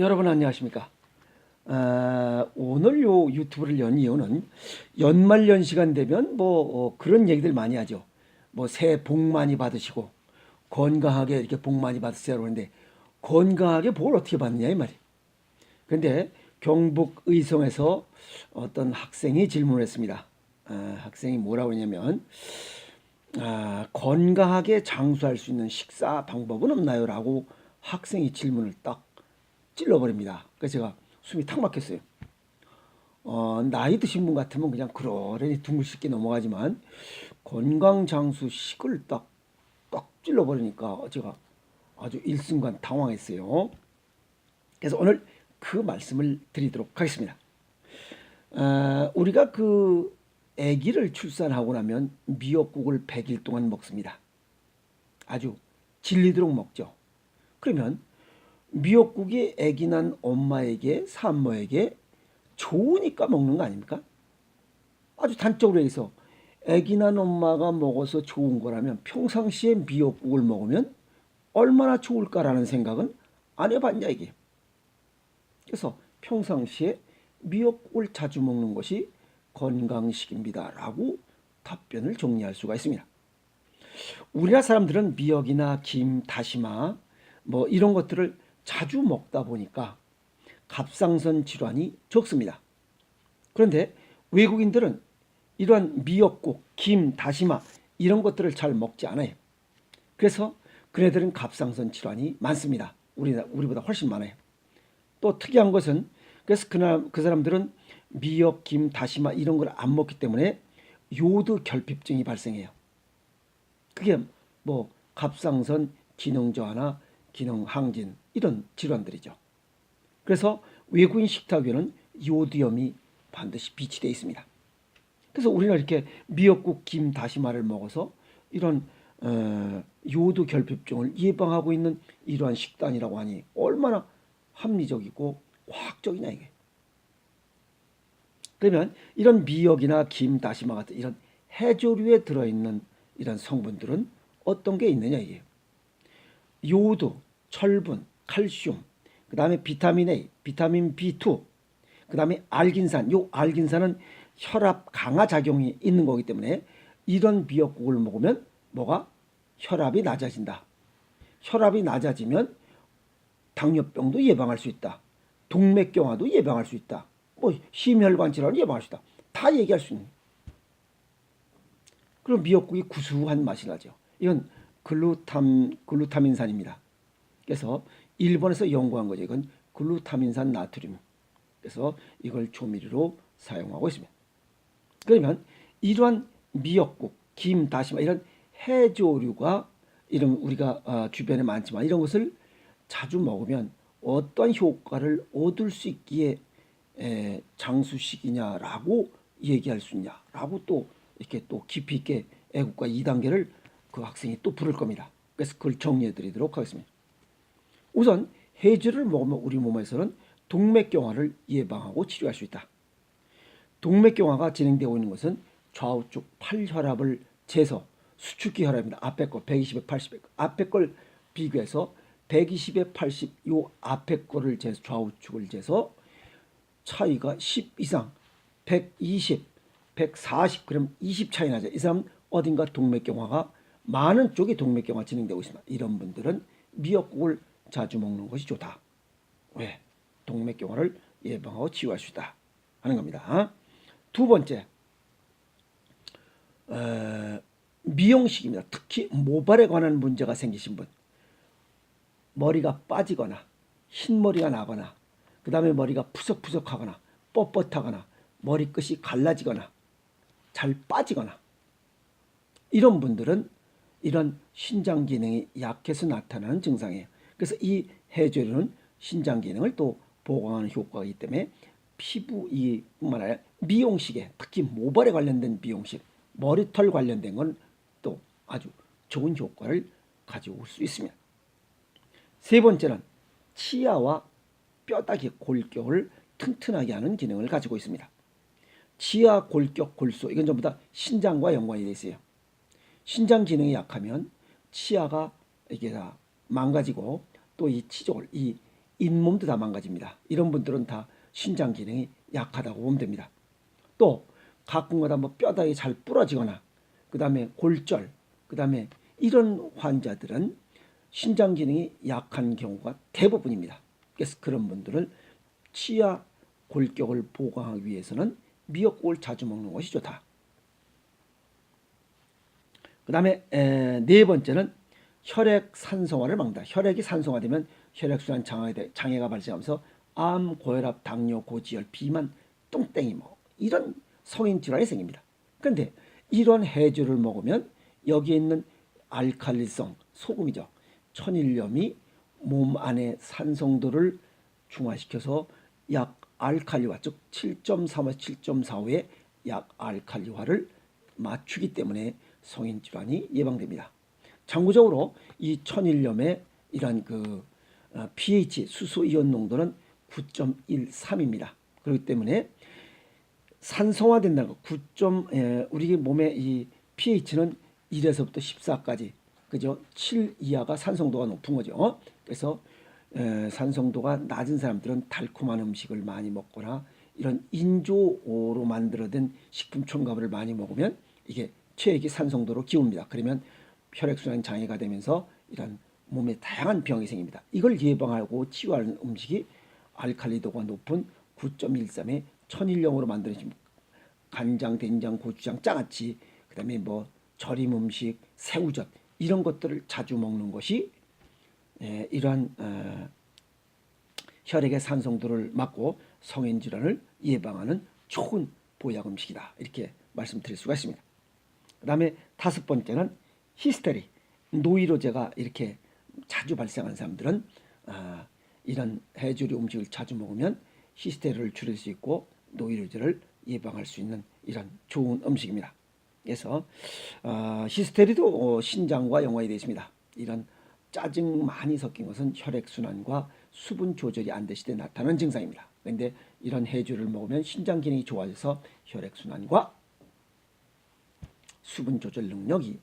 여러분 안녕하십니까? 아, 오늘 요 유튜브를 연 이유는 연말 연 시간 되면 뭐 어, 그런 얘기들 많이 하죠. 뭐 새해 복 많이 받으시고 건강하게 이렇게 복 많이 받으세요 그러는데 건강하게 복을 어떻게 받느냐 이 말이에요. 근데 경북 의성에서 어떤 학생이 질문을 했습니다. 아, 학생이 뭐라고 했냐면 아, 건강하게 장수할 수 있는 식사 방법은 없나요? 라고 학생이 질문을 딱 찔러버립니다. 그래서 제가 숨이 탁 막혔어요. 어, 나이 드신 분 같으면 그냥 그러려니 둥글쉽게 넘어가지만 건강 장수 식을 딱, 딱 찔러버리니까 제가 아주 일순간 당황했어요. 그래서 오늘 그 말씀을 드리도록 하겠습니다. 어, 우리가 그 아기를 출산하고 나면 미역국을 100일 동안 먹습니다. 아주 질리도록 먹죠. 그러면 미역국이 아기 난 엄마에게 산모에게 좋으니까 먹는 거 아닙니까? 아주 단적으로 해서 아기 난 엄마가 먹어서 좋은 거라면 평상시에 미역국을 먹으면 얼마나 좋을까라는 생각은 안 해봤냐 이게. 그래서 평상시에 미역국을 자주 먹는 것이 건강식입니다라고 답변을 정리할 수가 있습니다. 우리나라 사람들은 미역이나 김, 다시마 뭐 이런 것들을 자주 먹다 보니까 갑상선 질환이 적습니다. 그런데 외국인들은 이러한 미역국, 김, 다시마 이런 것들을 잘 먹지 않아요. 그래서 그네들은 갑상선 질환이 많습니다. 우리 우리보다 훨씬 많아요. 또 특이한 것은 그래서 그나, 그 사람들은 미역, 김, 다시마 이런 걸 안 먹기 때문에 요드 결핍증이 발생해요. 그게 뭐 갑상선 기능 저하나 기능 항진 이런 질환들이죠. 그래서 외국인 식탁 위에는 요디엄이 반드시 비치되어 있습니다. 그래서 우리는 이렇게 미역국, 김, 다시마를 먹어서 이런 어, 요드 결핍증을 예방하고 있는 이러한 식단이라고 하니 얼마나 합리적이고 과학적이냐 이게. 그러면 이런 미역이나 김, 다시마 같은 이런 해조류에 들어있는 이런 성분들은 어떤 게 있느냐 이게. 요드, 철분, 칼슘, 그 다음에 비타민 A, 비타민 B2, 그 다음에 알긴산. 요 알긴산은 혈압 강화 작용이 있는 거기 때문에 이런 미역국을 먹으면 뭐가 혈압이 낮아진다. 혈압이 낮아지면 당뇨병도 예방할 수 있다. 동맥경화도 예방할 수 있다. 뭐 심혈관 질환을 예방할 수 있다. 다 얘기할 수 있는. 그럼 미역국이 구수한 맛이 나죠. 이건 글루탐 글루타민산입니다. 그래서 일본에서 연구한 거죠. 이건 글루타민산 나트륨. 그래서 이걸 조미료로 사용하고 있습니다. 그러면 이러한 미역국, 김, 다시마 이런 해조류가 이런 우리가 어, 주변에 많지만 이런 것을 자주 먹으면 어떤 효과를 얻을 수 있기에 에, 장수식이냐라고 얘기할 수 있냐라고 또 이렇게 또 깊이 있게 애국과 2단계를 그 학생이 또 부를 겁니다. 그래서 그걸 정리해 드리도록 하겠습니다. 우선 해조를 먹으면 우리 몸에서는 동맥경화를 예방하고 치료할 수 있다. 동맥경화가 진행되고 있는 것은 좌우쪽 팔혈압을 재서 수축기 혈압입니다. 앞에 거 120에 80에 앞에 걸 비교해서 120에 80 요 앞에 거를 재서 좌우축을 재서 차이가 10 이상 120, 140 그럼 20 차이 나죠. 이 사람 어딘가 동맥경화가 많은 쪽이 동맥경화 진행되고 있습니다. 이런 분들은 미역국을 자주 먹는 것이 좋다. 왜? 동맥경화를 예방하고 치유할 수 있다 하는 겁니다. 두 번째, 어, 미용식입니다. 특히 모발에 관한 문제가 생기신 분, 머리가 빠지거나 흰 머리가 나거나 그 다음에 머리가 푸석푸석하거나 뻣뻣하거나 머리끝이 갈라지거나 잘 빠지거나 이런 분들은 이런 신장 기능이 약해서 나타나는 증상이에요. 그래서 이 해조류는 신장 기능을 또 보강하는 효과가 있기 때문에 피부 이 뿐만 아니라 미용식에 특히 모발에 관련된 미용식, 머리털 관련된 건 또 아주 좋은 효과를 가져올 수 있습니다. 세 번째는 치아와 뼈다귀 골격을 튼튼하게 하는 기능을 가지고 있습니다. 치아, 골격, 골수 이건 전부 다 신장과 연관이 되어 있어요. 신장 기능이 약하면 치아가 이게 다 망가지고 또 이 치졸, 이 잇몸도 다 망가집니다. 이런 분들은 다 신장 기능이 약하다고 보면 됩니다. 또 가끔가다 뭐 뼈다귀 잘 부러지거나 그 다음에 골절 그 다음에 이런 환자들은 신장 기능이 약한 경우가 대부분입니다. 그래서 그런 분들은 치아 골격을 보강하기 위해서는 미역국을 자주 먹는 것이 좋다. 그 다음에 에, 네 번째는 혈액 산성화를 막는다. 혈액이 산성화되면 혈액순환 장애, 장애가 발생하면서 암, 고혈압, 당뇨, 고지혈, 비만, 똥땡이 뭐 이런 성인 질환이 생깁니다. 그런데 이런 해조를 먹으면 여기에 있는 알칼리성 소금이죠. 천일염이 몸 안의 산성도를 중화시켜서 약 알칼리화 즉 7.3와 7.45의 약 알칼리화를 맞추기 때문에 성인 질환이 예방됩니다. 참고적으로 이 천일염의 이러한 그 어, pH 수소 이온 농도는 9.13입니다. 그렇기 때문에 산성화된다는 거 9. 에, 우리 몸의 이 pH는 1에서부터 14까지 그죠? 7 이하가 산성도가 높은 거죠. 어? 그래서 에, 산성도가 낮은 사람들은 달콤한 음식을 많이 먹거나 이런 인조로 만들어진 식품 첨가물을 많이 먹으면 이게 체액이 산성도로 기웁니다. 그러면 혈액순환 장애가 되면서 이런 몸에 다양한 병이 생깁니다. 이걸 예방하고 치유하는 음식이 알칼리도가 높은 9.13의 천일염으로 만들어진 간장, 된장, 고추장, 장아찌, 그 다음에 뭐 절임 음식, 새우젓 이런 것들을 자주 먹는 것이 에, 이러한 어, 혈액의 산성도를 막고 성인 질환을 예방하는 좋은 보약 음식이다 이렇게 말씀드릴 수가 있습니다. 그 다음에 다섯 번째는 히스테리 노이로 제가 이렇게 자주 발생하는 사람들은 아, 이런 해조류 음식을 자주 먹으면 히스테리를 줄일 수 있고 노이로제를 예방할 수 있는 이런 좋은 음식입니다. 그래서 어, 히스테리도 어, 신장과 연관이 되어 있습니다. 이런 짜증 많이 섞인 것은 혈액 순환과 수분 조절이 안 되실 때 나타나는 증상입니다. 그런데 이런 해조를 먹으면 신장 기능이 좋아져서 혈액 순환과 수분 조절 능력이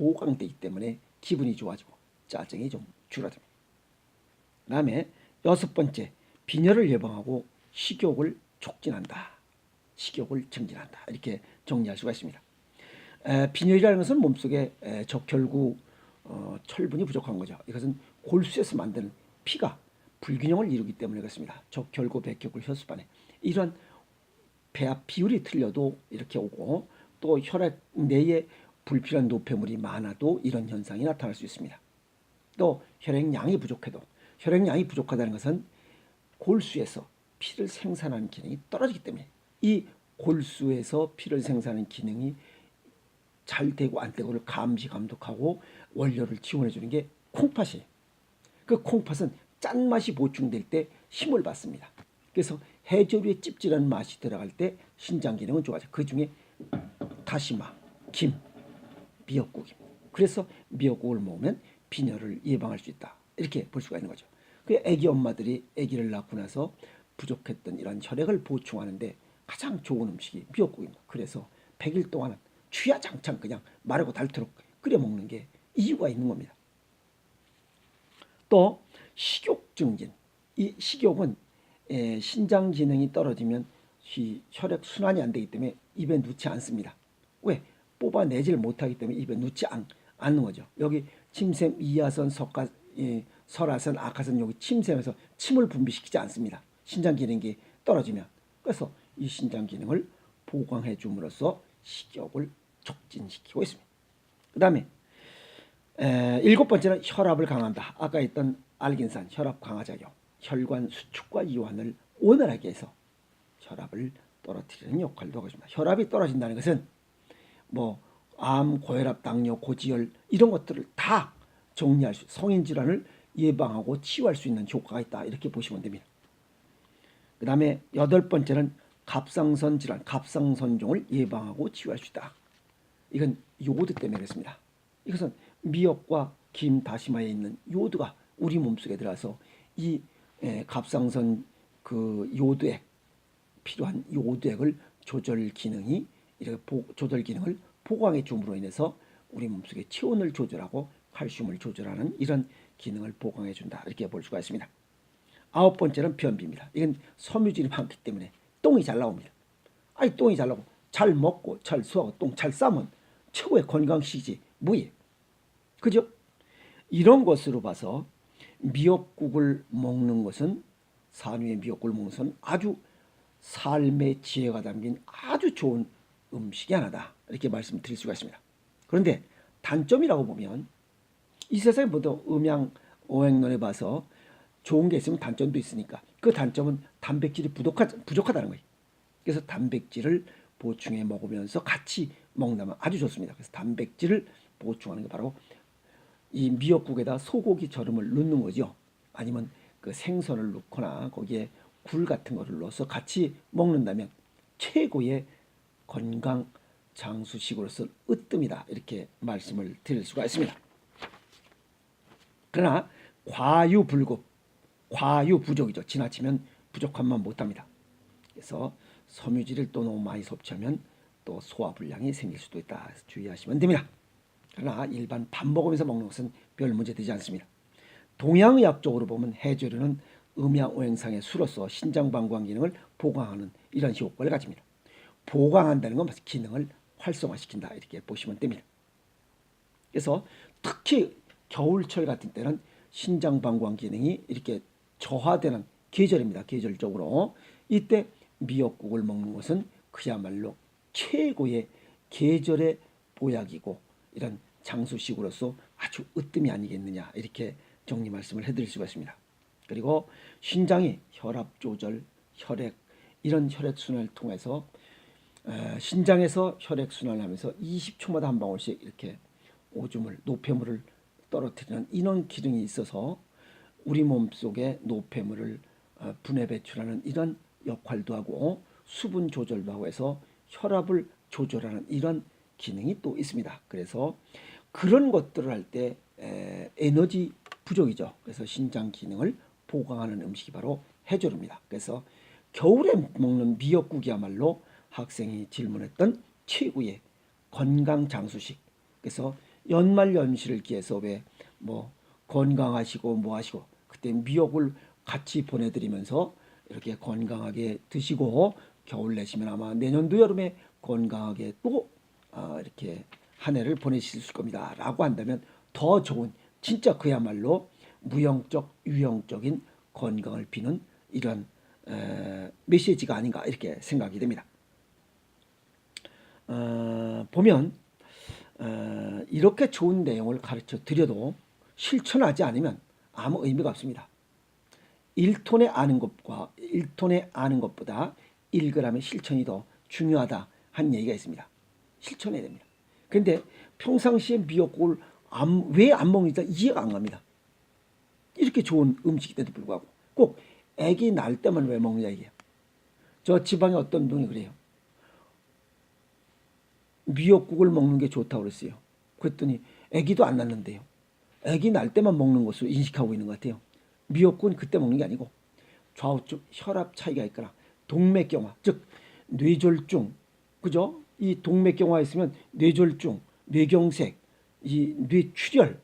보강되기 때문에 기분이 좋아지고 짜증이 좀 줄어듭니다. 그 다음에 여섯 번째 빈혈을 예방하고 식욕을 촉진한다. 식욕을 증진한다. 이렇게 정리할 수가 있습니다. 에, 빈혈이라는 것은 몸속에 에, 적혈구 어, 철분이 부족한 거죠. 이것은 골수에서 만드는 피가 불균형을 이루기 때문에 그렇습니다. 적혈구, 백혈구, 혈수반에 이런 배합 비율이 틀려도 이렇게 오고 또 혈액 내에 불필요한 노폐물이 많아도 이런 현상이 나타날 수 있습니다. 또 혈액량이 부족해도 혈액량이 부족하다는 것은 골수에서 피를 생산하는 기능이 떨어지기 때문에 이 골수에서 피를 생산하는 기능이 잘 되고 안 되고를 감시 감독하고 원료를 지원해 주는 게 콩팥이에요. 그 콩팥은 짠맛이 보충될 때 힘을 받습니다. 그래서 해조류의 찝찝한 맛이 들어갈 때 신장 기능은 좋아져. 그 중에 다시마, 김, 미역국입니다. 그래서 미역국을 먹으면 빈혈을 예방할 수 있다. 이렇게 볼 수가 있는 거죠. 그 아기 엄마들이 아기를 낳고 나서 부족했던 이런 혈액을 보충하는데 가장 좋은 음식이 미역국입니다. 그래서 100일 동안은 취하장창 그냥 마르고 닳도록 끓여 먹는 게 이유가 있는 겁니다. 또 식욕 증진. 이 식욕은 에, 신장 기능이 떨어지면 이 혈액 순환이 안 되기 때문에 입에 넣지 않습니다. 왜? 뽑아내질 못하기 때문에 입에 넣지 않, 않는 거죠. 여기 침샘, 이하선, 석가, 예, 설하선, 악하선 여기 침샘에서 침을 분비시키지 않습니다. 신장 기능이 떨어지면. 그래서 이 신장 기능을 보강해 줌으로써 식욕을 촉진시키고 있습니다. 그 다음에 일곱 번째는 혈압을 강한다. 아까 했던 알긴산 혈압 강화 작용, 혈관 수축과 이완을 원활하게 해서 혈압을 떨어뜨리는 역할도 하고 있습니다. 혈압이 떨어진다는 것은 뭐 암, 고혈압, 당뇨, 고지혈 이런 것들을 다 정리할 수, 성인 질환을 예방하고 치유할 수 있는 효과가 있다 이렇게 보시면 됩니다. 그 다음에 여덟 번째는 갑상선 질환, 갑상선종을 예방하고 치유할 수 있다. 이건 요오드 때문에 그렇습니다. 이것은 미역과 김, 다시마에 있는 요오드가 우리 몸속에 들어가서 이 에, 갑상선 그 요오드액 필요한 요오드액을 조절 기능이 이렇게 보, 조절 기능을 보강해 줌으로 인해서 우리 몸속의 체온을 조절하고 칼슘을 조절하는 이런 기능을 보강해 준다 이렇게 볼 수가 있습니다. 아홉 번째는 변비입니다. 이건 섬유질이 많기 때문에 똥이 잘 나옵니다. 아니 똥이 잘 나고 잘 먹고 잘 수하고 똥 잘 싸면 최고의 건강식이지 뭐예? 그죠? 이런 것으로 봐서 미역국을 먹는 것은 산후의 미역국을 먹는 것은 아주 삶의 지혜가 담긴 아주 좋은 음식이 하나다 이렇게 말씀드릴 수가 있습니다. 그런데 단점이라고 보면 이 세상에 모두 음양 오행론에 봐서 좋은 게 있으면 단점도 있으니까 그 단점은 단백질이 부족하, 부족하다는 거예요. 그래서 단백질을 보충해 먹으면서 같이 먹는다면 아주 좋습니다. 그래서 단백질을 보충하는 게 바로 이 미역국에다 소고기 절임을 넣는 거죠. 아니면 그 생선을 넣거나 거기에 굴 같은 거를 넣어서 같이 먹는다면 최고의 건강 장수식으로서 으뜸이다 이렇게 말씀을 드릴 수가 있습니다. 그러나 과유불급, 과유부족이죠. 지나치면 부족함만 못합니다. 그래서 섬유질을 또 너무 많이 섭취하면 또 소화불량이 생길 수도 있다. 주의하시면 됩니다. 그러나 일반 밥 먹으면서 먹는 것은 별 문제 되지 않습니다. 동양의학적으로 보면 해조류는 음양오행상의 수로서 신장방광 기능을 보강하는 이런 효과를 가집니다. 보강한다는 건 기능을 활성화시킨다 이렇게 보시면 됩니다. 그래서 특히 겨울철 같은 때는 신장 방광 기능이 이렇게 저하되는 계절입니다. 계절적으로 이때 미역국을 먹는 것은 그야말로 최고의 계절의 보약이고 이런 장수식으로서 아주 으뜸이 아니겠느냐 이렇게 정리 말씀을 해드릴 수가 있습니다. 그리고 신장이 혈압 조절, 혈액 이런 혈액 순환을 통해서 에, 신장에서 혈액 순환을 하면서 20초마다 한 방울씩 이렇게 오줌을 노폐물을 떨어뜨리는 이런 기능이 있어서 우리 몸 속에 노폐물을 어, 분해 배출하는 이런 역할도 하고 수분 조절도 하고 해서 혈압을 조절하는 이런 기능이 또 있습니다. 그래서 그런 것들을 할 때 에너지 부족이죠. 그래서 신장 기능을 보강하는 음식이 바로 해조류입니다. 그래서 겨울에 먹는 미역국이야말로 학생이 질문했던 최고의 건강 장수식. 그래서 연말 연시를 기해서 왜 뭐 건강하시고 뭐 하시고 그때 미역을 같이 보내드리면서 이렇게 건강하게 드시고 겨울 내시면 아마 내년도 여름에 건강하게 또 아, 이렇게 한 해를 보내실 겁니다 라고 한다면 더 좋은 진짜 그야말로 무형적 유형적인 건강을 비는 이런 에, 메시지가 아닌가 이렇게 생각이 됩니다. 어, 보면 어, 이렇게 좋은 내용을 가르쳐 드려도 실천하지 않으면 아무 의미가 없습니다. 1톤에 아는 것과 1톤에 아는 것보다 1g의 실천이 더 중요하다 한 얘기가 있습니다. 실천해야 됩니다. 근데 평상시에 미역국을 왜 안 먹는지 이해가 안 갑니다. 이렇게 좋은 음식인데도 불구하고 꼭 아기 낳을 때만 왜 먹느냐 이게. 저 지방에 어떤 분이 그래요. 미역국을 먹는 게 좋다고 그랬어요. 그랬더니 아기도 안 낳는데요. 아기 낳을 때만 먹는 것으로 인식하고 있는 것 같아요. 미역국은 그때 먹는 게 아니고 좌우쪽 혈압 차이가 있거나 동맥경화, 즉 뇌졸중, 그죠? 이 동맥경화 있으면 뇌졸중, 뇌경색, 이 뇌출혈,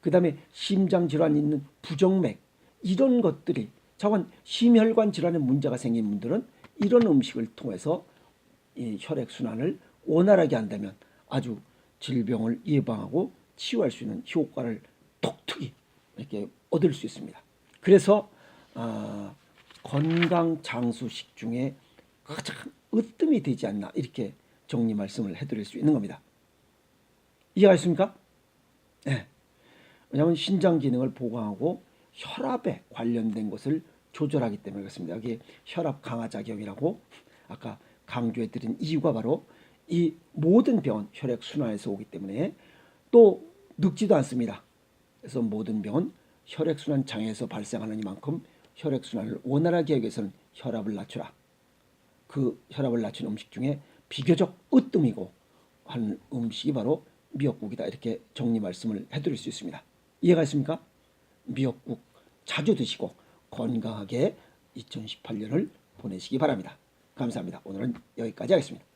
그 다음에 심장 질환이 있는 부정맥 이런 것들이 자관 심혈관 질환에 문제가 생긴 분들은 이런 음식을 통해서 이 혈액 순환을 원활하게 한다면 아주 질병을 예방하고 치유할 수 있는 효과를 독특히 이렇게 얻을 수 있습니다. 그래서 어, 건강 장수식 중에 가장 으뜸이 되지 않나 이렇게 정리 말씀을 해드릴 수 있는 겁니다. 이해가 있습니까? 네. 왜냐하면 신장 기능을 보강하고 혈압에 관련된 것을 조절하기 때문에 그렇습니다. 여기 혈압 강화 작용이라고 아까 강조해 드린 이유가 바로 이 모든 병은 혈액 순환에서 오기 때문에 또 늙지도 않습니다. 그래서 모든 병은 혈액 순환 장애에서 발생하는 이만큼 혈액 순환을 원활하게 하기 위해서는 혈압을 낮추라. 그 혈압을 낮춘 음식 중에 비교적 으뜸이고 한 음식이 바로 미역국이다. 이렇게 정리 말씀을 해드릴 수 있습니다. 이해가 있습니까? 미역국 자주 드시고 건강하게 2018년을 보내시기 바랍니다. 감사합니다. 오늘은 여기까지 하겠습니다.